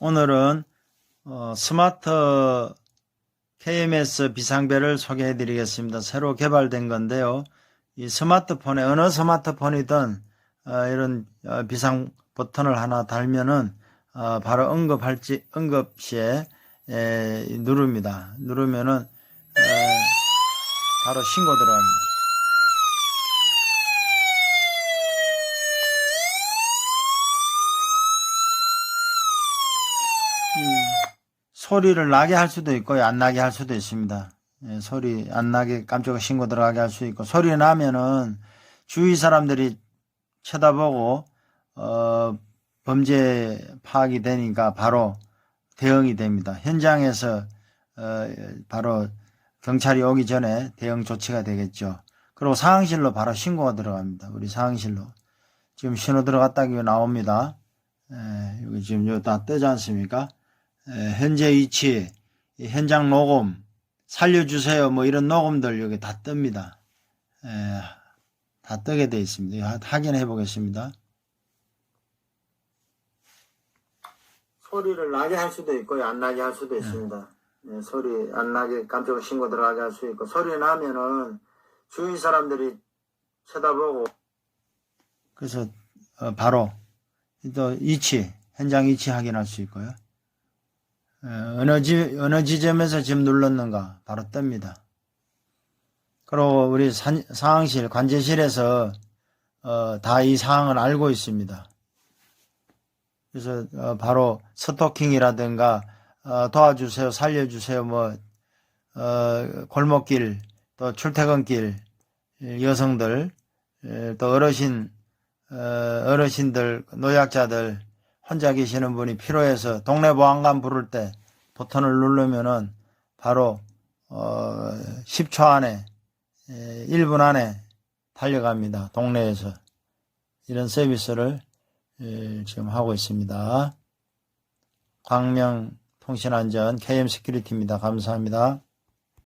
오늘은 어, 스마트 KMS 비상벨을 소개해 드리겠습니다. 새로 개발된 건데요. 이 스마트폰에 어느 스마트폰이든 어, 이런 어, 비상 버튼을 하나 달면은 어, 바로 응급할지 응급 시에 에, 누릅니다. 누르면은 어, 바로 신고 들어갑니다. 소리를 나게 할 수도 있고 안 나게 할 수도 있습니다. 예, 소리 안 나게 깜짝 신고 들어가게 할 수 있고 소리 나면은 주위 사람들이 쳐다보고 어, 범죄 파악이 되니까 바로 대응이 됩니다. 현장에서 어, 바로 경찰이 오기 전에 대응 조치가 되겠죠. 그리고 상황실로 바로 신고가 들어갑니다. 우리 상황실로 지금 신호 들어갔다기 나옵니다. 예, 여기 지금 여기 다 뜨지 않습니까? 에, 현재 위치, 이 현장 녹음, 살려주세요, 뭐 이런 녹음들 여기 다 뜹니다. 에, 다 뜨게 돼 있습니다. 확인해 보겠습니다. 소리를 나게 할 수도 있고 안 나게 할 수도 있습니다. 예, 소리 안 나게 깜짝 신고 들어가게 할 수 있고 소리 나면은 주위 사람들이 쳐다보고 그래서 어, 바로 또 위치 현장 위치 확인할 수 있고요. 에, 어느 지 어느 지점에서 지금 눌렀는가 바로 뜹니다. 그리고 우리 산- 상황실 관제실에서 어, 다이 사항을 알고 있습니다. 그래서 어, 바로 스토킹이라든가 어, 도와주세요, 살려주세요, 뭐 어, 골목길 또 출퇴근길 여성들 에, 또 어르신 어, 어르신들 노약자들 혼자 계시는 분이 필요해서 동네 보안관 부를 때 버튼을 누르면은 바로 어, 10초 안에 에, 1분 안에 달려갑니다. 동네에서 이런 서비스를 에, 지금 하고 있습니다. 광명 통신안전 KM 스큐리티입니다. 감사합니다.